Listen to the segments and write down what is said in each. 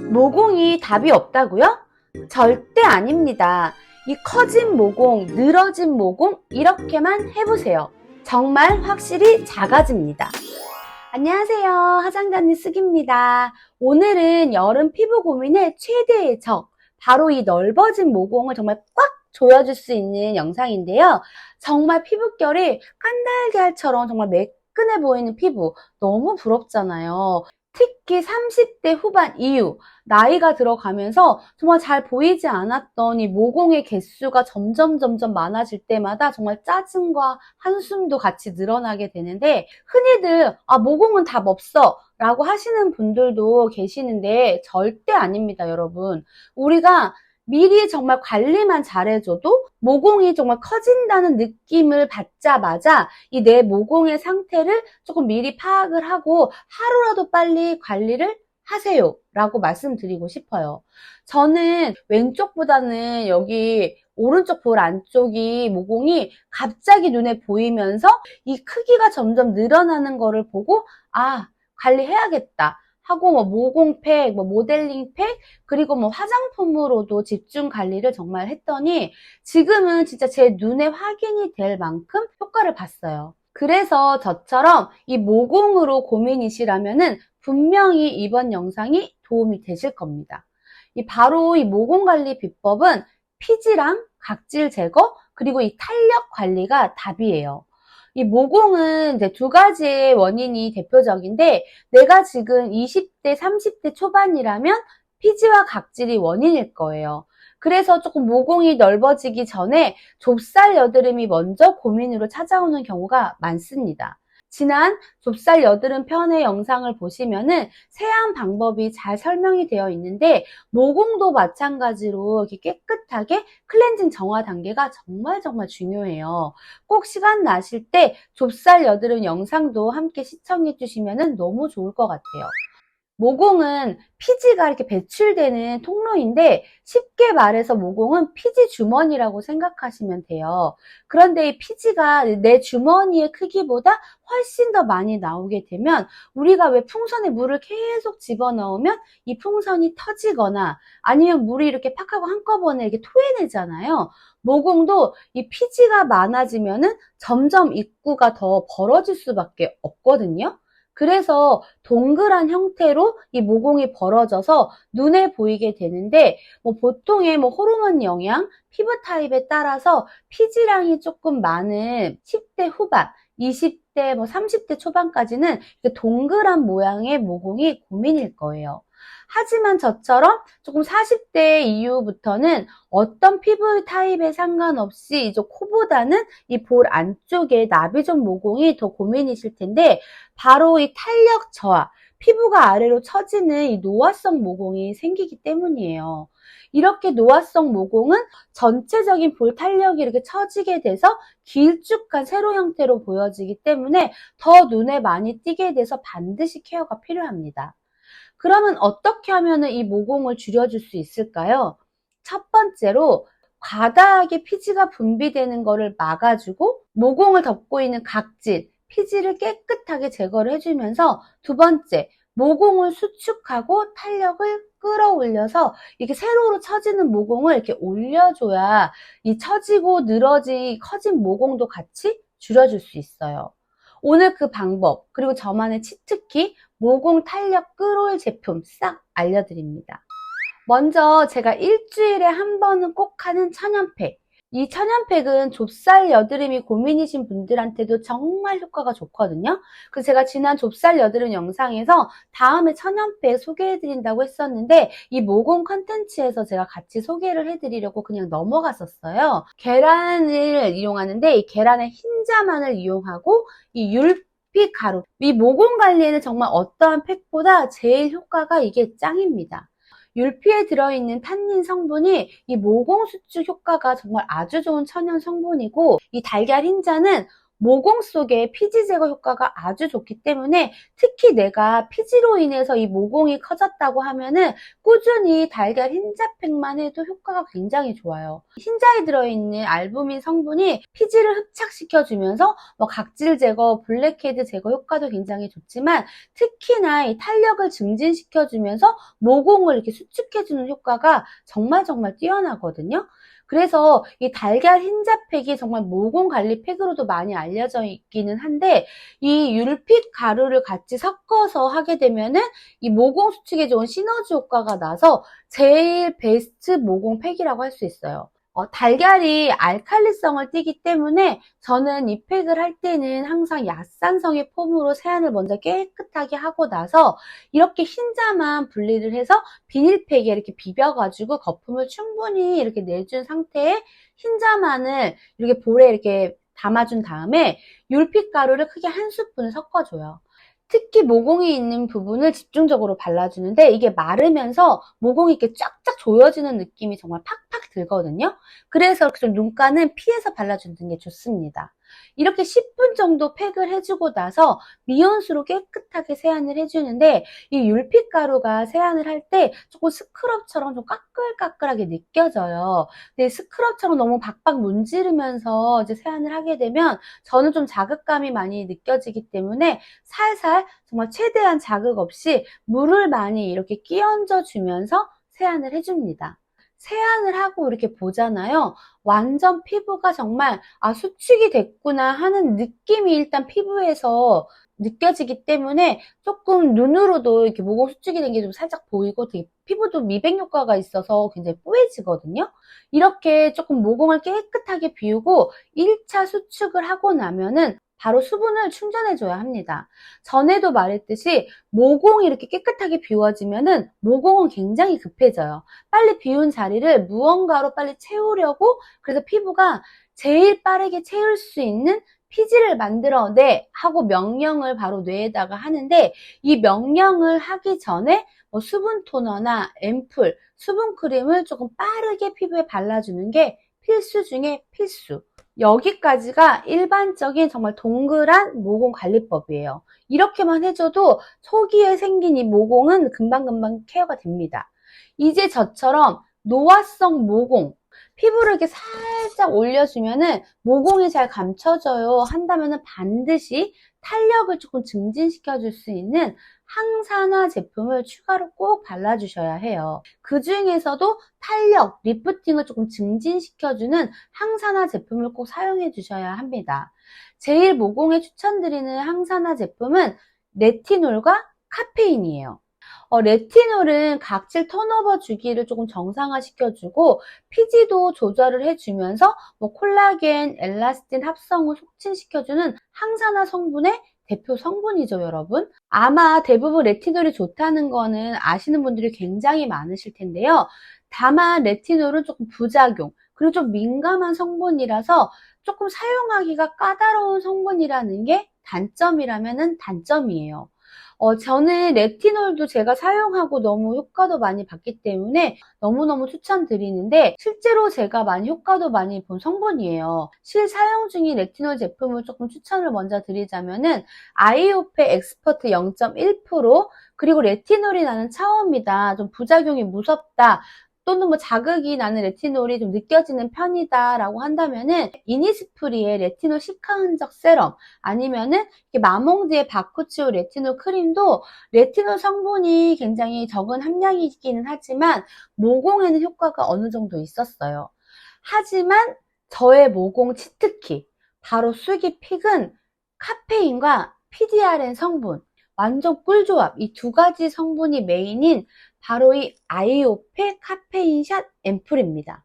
모공이 답이 없다고요? 절대 아닙니다. 이 커진 모공, 늘어진 모공 이렇게만 해보세요. 정말 확실히 작아집니다. 안녕하세요. 화장단님 쓰기입니다. 오늘은 여름 피부 고민의 최대의 적, 바로 이 넓어진 모공을 정말 꽉 조여줄 수 있는 영상인데요. 정말 피부결이 깐달걀처럼 정말 매끈해 보이는 피부 너무 부럽잖아요. 특히 30대 후반 이후 나이가 들어가면서 정말 잘 보이지 않았던 이 모공의 개수가 점점 점점 많아질 때마다 정말 짜증과 한숨도 같이 늘어나게 되는데 흔히들 아 모공은 답 없어 라고 하시는 분들도 계시는데 절대 아닙니다 여러분. 우리가 미리 정말 관리만 잘해줘도 모공이 정말 커진다는 느낌을 받자마자 이 내 모공의 상태를 조금 미리 파악을 하고 하루라도 빨리 관리를 하세요 라고 말씀드리고 싶어요. 저는 왼쪽보다는 여기 오른쪽 볼 안쪽이 모공이 갑자기 눈에 보이면서 이 크기가 점점 늘어나는 거를 보고 아 관리해야겠다 하고 뭐 모공팩, 뭐 모델링팩, 그리고 뭐 화장품으로도 집중 관리를 정말 했더니 지금은 진짜 제 눈에 확인이 될 만큼 효과를 봤어요. 그래서 저처럼 이 모공으로 고민이시라면은 분명히 이번 영상이 도움이 되실 겁니다. 이 바로 이 모공 관리 비법은 피지랑 각질 제거 그리고 이 탄력 관리가 답이에요. 이 모공은 이제 두 가지의 원인이 대표적인데 내가 지금 20대, 30대 초반이라면 피지와 각질이 원인일 거예요. 그래서 조금 모공이 넓어지기 전에 좁쌀 여드름이 먼저 고민으로 찾아오는 경우가 많습니다. 지난 좁쌀 여드름 편의 영상을 보시면은 세안 방법이 잘 설명이 되어 있는데 모공도 마찬가지로 이렇게 깨끗하게 클렌징 정화 단계가 정말 정말 중요해요. 꼭 시간 나실 때 좁쌀 여드름 영상도 함께 시청해 주시면 너무 좋을 것 같아요. 모공은 피지가 이렇게 배출되는 통로인데 쉽게 말해서 모공은 피지 주머니라고 생각하시면 돼요. 그런데 이 피지가 내 주머니의 크기보다 훨씬 더 많이 나오게 되면 우리가 왜 풍선에 물을 계속 집어넣으면 이 풍선이 터지거나 아니면 물이 이렇게 팍 하고 한꺼번에 이렇게 토해내잖아요. 모공도 이 피지가 많아지면은 점점 입구가 더 벌어질 수밖에 없거든요. 그래서 동그란 형태로 이 모공이 벌어져서 눈에 보이게 되는데 뭐 보통의 뭐 호르몬 영양, 피부 타입에 따라서 피지량이 조금 많은 10대 후반, 20대, 뭐 30대 초반까지는 동그란 모양의 모공이 고민일 거예요. 하지만 저처럼 조금 40대 이후부터는 어떤 피부 타입에 상관없이 이제 코보다는 이 볼 안쪽에 나비존 모공이 더 고민이실 텐데 바로 이 탄력 저하, 피부가 아래로 처지는 이 노화성 모공이 생기기 때문이에요. 이렇게 노화성 모공은 전체적인 볼 탄력이 이렇게 처지게 돼서 길쭉한 세로 형태로 보여지기 때문에 더 눈에 많이 띄게 돼서 반드시 케어가 필요합니다. 그러면 어떻게 하면 이 모공을 줄여줄 수 있을까요? 첫 번째로 과다하게 피지가 분비되는 것을 막아주고 모공을 덮고 있는 각질, 피지를 깨끗하게 제거를 해주면서 두 번째, 모공을 수축하고 탄력을 끌어올려서 이렇게 세로로 처지는 모공을 이렇게 올려줘야 이 처지고 늘어지 커진 모공도 같이 줄여줄 수 있어요. 오늘 그 방법, 그리고 저만의 치트키, 모공 탄력 끌어올 제품 싹 알려드립니다. 먼저 제가 일주일에 한 번은 꼭 하는 천연팩. 이 천연팩은 좁쌀 여드름이 고민이신 분들한테도 정말 효과가 좋거든요. 그래서 제가 지난 좁쌀 여드름 영상에서 다음에 천연팩 소개해드린다고 했었는데 이 모공 컨텐츠에서 제가 같이 소개를 해드리려고 그냥 넘어갔었어요. 계란을 이용하는데 이 계란의 흰자만을 이용하고 이 율, 피 가루. 이 모공 관리에는 정말 어떠한 팩보다 제일 효과가 이게 짱입니다. 율피에 들어있는 탄닌 성분이 이 모공 수축 효과가 정말 아주 좋은 천연 성분이고 이 달걀 흰자는 모공 속에 피지 제거 효과가 아주 좋기 때문에 특히 내가 피지로 인해서 이 모공이 커졌다고 하면은 꾸준히 달걀 흰자팩만 해도 효과가 굉장히 좋아요. 흰자에 들어있는 알부민 성분이 피지를 흡착시켜주면서 뭐 각질 제거, 블랙헤드 제거 효과도 굉장히 좋지만 특히나 이 탄력을 증진시켜주면서 모공을 이렇게 수축해주는 효과가 정말 정말 뛰어나거든요. 그래서 이 달걀 흰자팩이 정말 모공 관리 팩으로도 많이 알려져 있기는 한데 이 율핏 가루를 같이 섞어서 하게 되면은 이 모공 수축에 좋은 시너지 효과가 나서 제일 베스트 모공 팩이라고 할 수 있어요. 어, 달걀이 알칼리성을 띠기 때문에 저는 이 팩을 할 때는 항상 야산성의 폼으로 세안을 먼저 깨끗하게 하고 나서 이렇게 흰자만 분리를 해서 비닐팩에 이렇게 비벼가지고 거품을 충분히 이렇게 내준 상태에 흰자만을 이렇게 볼에 이렇게 담아준 다음에 율핏 가루를 크게 한 스푼을 섞어줘요. 특히 모공이 있는 부분을 집중적으로 발라주는데 이게 마르면서 모공이 이렇게 쫙쫙 조여지는 느낌이 정말 팍팍 들거든요. 그래서 좀 눈가는 피해서 발라주는 게 좋습니다. 이렇게 10분 정도 팩을 해주고 나서 미온수로 깨끗하게 세안을 해주는데 이 율핏 가루가 세안을 할 때 조금 스크럽처럼 좀 까끌까끌하게 느껴져요. 근데 스크럽처럼 너무 박박 문지르면서 이제 세안을 하게 되면 저는 좀 자극감이 많이 느껴지기 때문에 살살 정말 최대한 자극 없이 물을 많이 이렇게 끼얹어 주면서 세안을 해줍니다. 세안을 하고 이렇게 보잖아요. 완전 피부가 정말 아 수축이 됐구나 하는 느낌이 일단 피부에서 느껴지기 때문에 조금 눈으로도 이렇게 모공 수축이 된 게 좀 살짝 보이고 되게 피부도 미백 효과가 있어서 굉장히 뽀얘지거든요. 이렇게 조금 모공을 깨끗하게 비우고 1차 수축을 하고 나면은 바로 수분을 충전해줘야 합니다. 전에도 말했듯이 모공이 이렇게 깨끗하게 비워지면은 모공은 굉장히 급해져요. 빨리 비운 자리를 무언가로 빨리 채우려고 그래서 피부가 제일 빠르게 채울 수 있는 피지를 만들어 내 하고 명령을 바로 뇌에다가 하는데 이 명령을 하기 전에 뭐 수분 토너나 앰플, 수분 크림을 조금 빠르게 피부에 발라주는 게 필수 중에 필수. 여기까지가 일반적인 정말 동그란 모공 관리법이에요. 이렇게만 해줘도 초기에 생긴 이 모공은 금방금방 케어가 됩니다. 이제 저처럼 노화성 모공, 피부를 이렇게 살짝 올려주면은 모공이 잘 감춰져요 한다면은 반드시 탄력을 조금 증진시켜 줄 수 있는 항산화 제품을 추가로 꼭 발라주셔야 해요. 그 중에서도 탄력, 리프팅을 조금 증진시켜주는 항산화 제품을 꼭 사용해 주셔야 합니다. 제일 모공에 추천드리는 항산화 제품은 레티놀과 카페인이에요. 어, 레티놀은 각질 턴오버 주기를 조금 정상화 시켜주고 피지도 조절을 해주면서 뭐 콜라겐, 엘라스틴 합성을 촉진시켜주는 항산화 성분의 대표 성분이죠, 여러분. 아마 대부분 레티놀이 좋다는 거는 아시는 분들이 굉장히 많으실 텐데요. 다만 레티놀은 조금 부작용, 그리고 좀 민감한 성분이라서 조금 사용하기가 까다로운 성분이라는 게 단점이라면 단점이에요. 어, 저는 레티놀도 제가 사용하고 너무 효과도 많이 봤기 때문에 너무너무 추천드리는데 실제로 제가 많이 효과도 많이 본 성분이에요. 실 사용 중인 레티놀 제품을 조금 추천을 먼저 드리자면은 아이오페 엑스퍼트 0.1% 그리고 레티놀이 나는 차원이다. 좀 부작용이 무섭다. 또는 뭐 자극이 나는 레티놀이 좀 느껴지는 편이다라고 한다면은 이니스프리의 레티놀 시카 흔적 세럼 아니면은 마몽드의 바쿠치오 레티놀 크림도 레티놀 성분이 굉장히 적은 함량이기는 하지만 모공에는 효과가 어느 정도 있었어요. 하지만 저의 모공 치트키 바로 쑥이 픽은 카페인과 PDRN 성분 완전 꿀조합 이 두 가지 성분이 메인인 바로 이 아이오페 카페인샷 앰플입니다.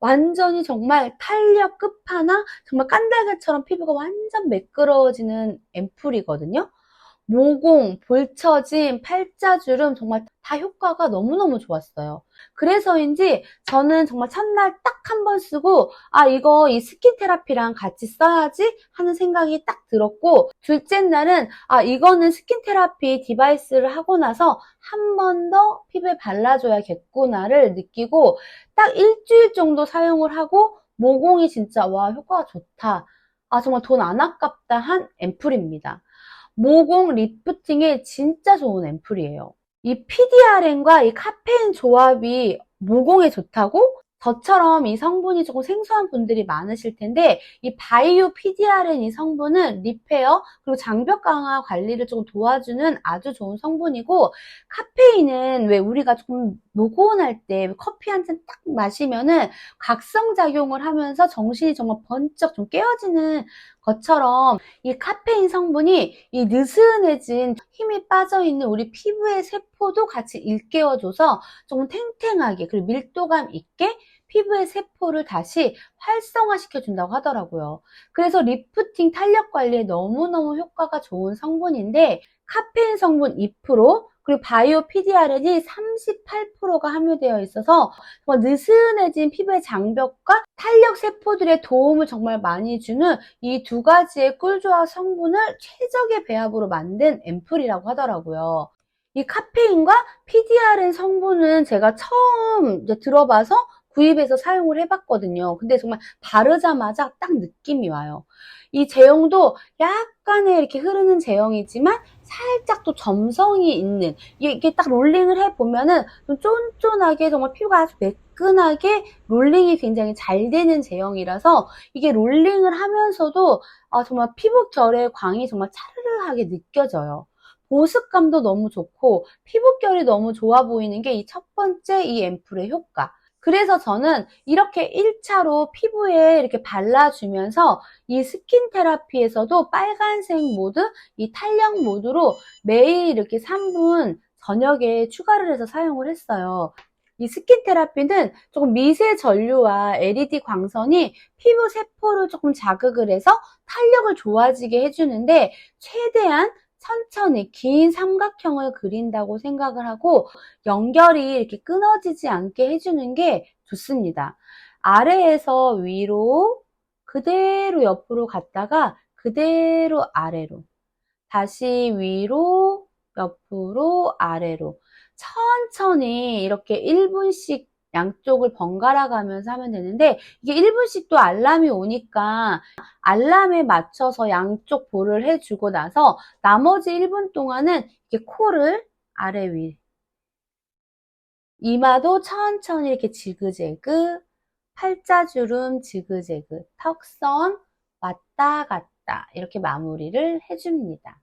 완전히 정말 탄력 끝판왕, 정말 깐달걀처럼 피부가 완전 매끄러워지는 앰플이거든요. 모공, 볼처짐, 팔자주름 정말 다 효과가 너무너무 좋았어요. 그래서인지 저는 정말 첫날 딱 한 번 쓰고 아 이거 이 스킨 테라피랑 같이 써야지 하는 생각이 딱 들었고 둘째 날은 아 이거는 스킨 테라피 디바이스를 하고 나서 한 번더 피부에 발라줘야겠구나를 느끼고 딱 일주일 정도 사용을 하고 모공이 진짜 와 효과가 좋다 아, 정말 돈 안 아깝다 한 앰플입니다. 모공 리프팅에 진짜 좋은 앰플이에요. 이 PDRN과 이 카페인 조합이 모공에 좋다고? 저처럼 이 성분이 조금 생소한 분들이 많으실 텐데 이 바이오 PDRN 이 성분은 리페어 그리고 장벽 강화 관리를 조금 도와주는 아주 좋은 성분이고 카페인은 왜 우리가 조금 노곤할 때 커피 한 잔 딱 마시면은 각성 작용을 하면서 정신이 정말 번쩍 좀 깨어지는 것처럼 이 카페인 성분이 이 느슨해진 힘이 빠져 있는 우리 피부의 세포도 같이 일깨워줘서 조금 탱탱하게 그리고 밀도감 있게 피부의 세포를 다시 활성화시켜 준다고 하더라고요. 그래서 리프팅 탄력 관리에 너무너무 효과가 좋은 성분인데 카페인 성분 2% 그리고 바이오 PDRN이 38%가 함유되어 있어서 정말 느슨해진 피부의 장벽과 탄력 세포들의 도움을 정말 많이 주는 이 두 가지의 꿀조합 성분을 최적의 배합으로 만든 앰플이라고 하더라고요. 이 카페인과 PDRN 성분은 제가 처음 들어봐서 구입해서 사용을 해봤거든요. 근데 정말 바르자마자 딱 느낌이 와요. 이 제형도 약간의 이렇게 흐르는 제형이지만 살짝 또 점성이 있는 이게, 딱 롤링을 해보면은 좀 쫀쫀하게 정말 피부가 아주 매끈하게 롤링이 굉장히 잘 되는 제형이라서 이게 롤링을 하면서도 아, 정말 피부 결의 광이 정말 차르르하게 느껴져요. 보습감도 너무 좋고 피부결이 너무 좋아 보이는 게 이 첫 번째 이 앰플의 효과. 그래서 저는 이렇게 1차로 피부에 이렇게 발라주면서 이 스킨 테라피에서도 빨간색 모드, 이 탄력 모드로 매일 이렇게 3분 저녁에 추가를 해서 사용을 했어요. 이 스킨 테라피는 조금 미세 전류와 LED 광선이 피부 세포를 조금 자극을 해서 탄력을 좋아지게 해주는데 최대한 천천히 긴 삼각형을 그린다고 생각을 하고 연결이 이렇게 끊어지지 않게 해주는 게 좋습니다. 아래에서 위로 그대로 옆으로 갔다가 그대로 아래로 다시 위로 옆으로 아래로 천천히 이렇게 1분씩 양쪽을 번갈아 가면서 하면 되는데 이게 1분씩 또 알람이 오니까 알람에 맞춰서 양쪽 볼을 해주고 나서 나머지 1분 동안은 이렇게 코를 아래 위 이마도 천천히 이렇게 지그재그 팔자주름 지그재그 턱선 왔다 갔다 이렇게 마무리를 해줍니다.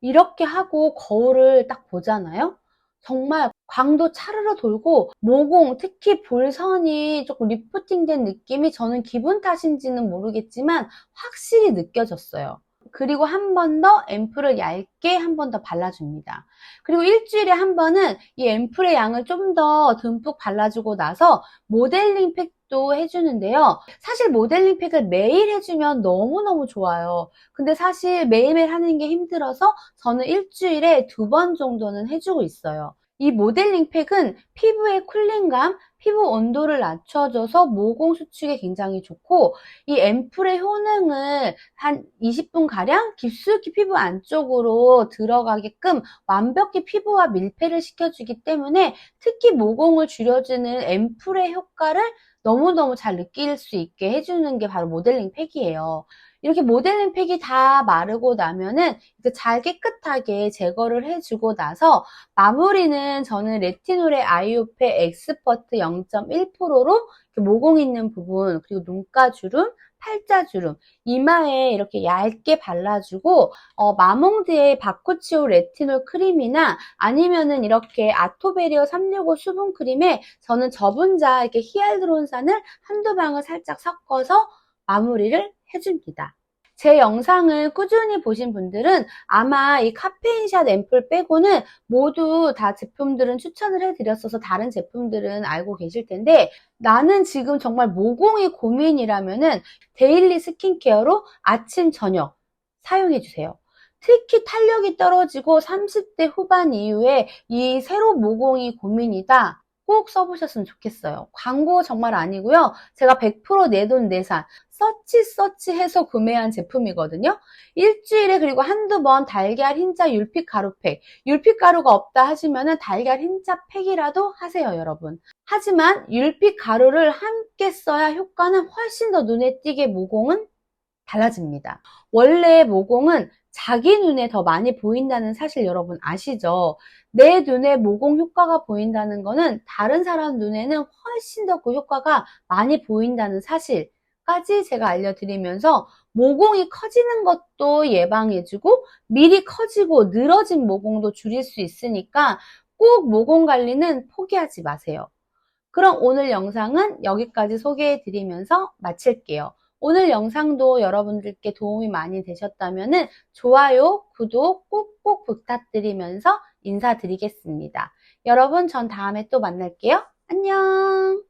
이렇게 하고 거울을 딱 보잖아요. 정말 광도 차르르 돌고 모공 특히 볼선이 조금 리프팅된 느낌이 저는 기분 탓인지는 모르겠지만 확실히 느껴졌어요. 그리고 한 번 더 앰플을 얇게 한 번 더 발라줍니다. 그리고 일주일에 한 번은 이 앰플의 양을 좀 더 듬뿍 발라주고 나서 모델링 팩 도 해주는데요. 사실 모델링 팩을 매일 해주면 너무너무 좋아요. 근데 사실 매일매일 하는 게 힘들어서 저는 일주일에 두 번 정도는 해주고 있어요. 이 모델링 팩은 피부의 쿨링감, 피부 온도를 낮춰줘서 모공 수축에 굉장히 좋고 이 앰플의 효능을 한 20분가량 깊숙이 피부 안쪽으로 들어가게끔 완벽히 피부와 밀폐를 시켜주기 때문에 특히 모공을 줄여주는 앰플의 효과를 너무너무 잘 느낄 수 있게 해주는 게 바로 모델링 팩이에요. 이렇게 모델링 팩이 다 마르고 나면은 잘 깨끗하게 제거를 해주고 나서 마무리는 저는 레티놀의 아이오페 엑스퍼트 0.1%로 모공 있는 부분 그리고 눈가 주름 팔자주름, 이마에 이렇게 얇게 발라주고 어, 마몽드의 바쿠치오 레티놀 크림이나 아니면은 이렇게 아토베리어 365 수분 크림에 저는 저분자 이렇게 히알드론산을 한두 방울 살짝 섞어서 마무리를 해줍니다. 제 영상을 꾸준히 보신 분들은 아마 이 카페인샷 앰플 빼고는 모두 다 제품들은 추천을 해드렸어서 다른 제품들은 알고 계실 텐데 나는 지금 정말 모공이 고민이라면은 데일리 스킨케어로 아침, 저녁 사용해주세요. 특히 탄력이 떨어지고 30대 후반 이후에 이 세로 모공이 고민이다. 꼭 써보셨으면 좋겠어요. 광고 정말 아니고요. 제가 100% 내 돈 내산 서치 서치해서 구매한 제품이거든요. 일주일에 그리고 한두 번 달걀 흰자 율픽 가루팩 율픽 가루가 없다 하시면은 달걀 흰자 팩이라도 하세요 여러분. 하지만 율픽 가루를 함께 써야 효과는 훨씬 더 눈에 띄게 모공은 달라집니다. 원래 모공은 자기 눈에 더 많이 보인다는 사실 여러분 아시죠? 내 눈에 모공 효과가 보인다는 거는 다른 사람 눈에는 훨씬 더 그 효과가 많이 보인다는 사실 까지 제가 알려드리면서 모공이 커지는 것도 예방해주고 미리 커지고 늘어진 모공도 줄일 수 있으니까 꼭 모공 관리는 포기하지 마세요. 그럼 오늘 영상은 여기까지 소개해 드리면서 마칠게요. 오늘 영상도 여러분들께 도움이 많이 되셨다면 좋아요, 구독 꼭꼭 부탁드리면서 인사드리겠습니다. 여러분, 전 다음에 또 만날게요. 안녕!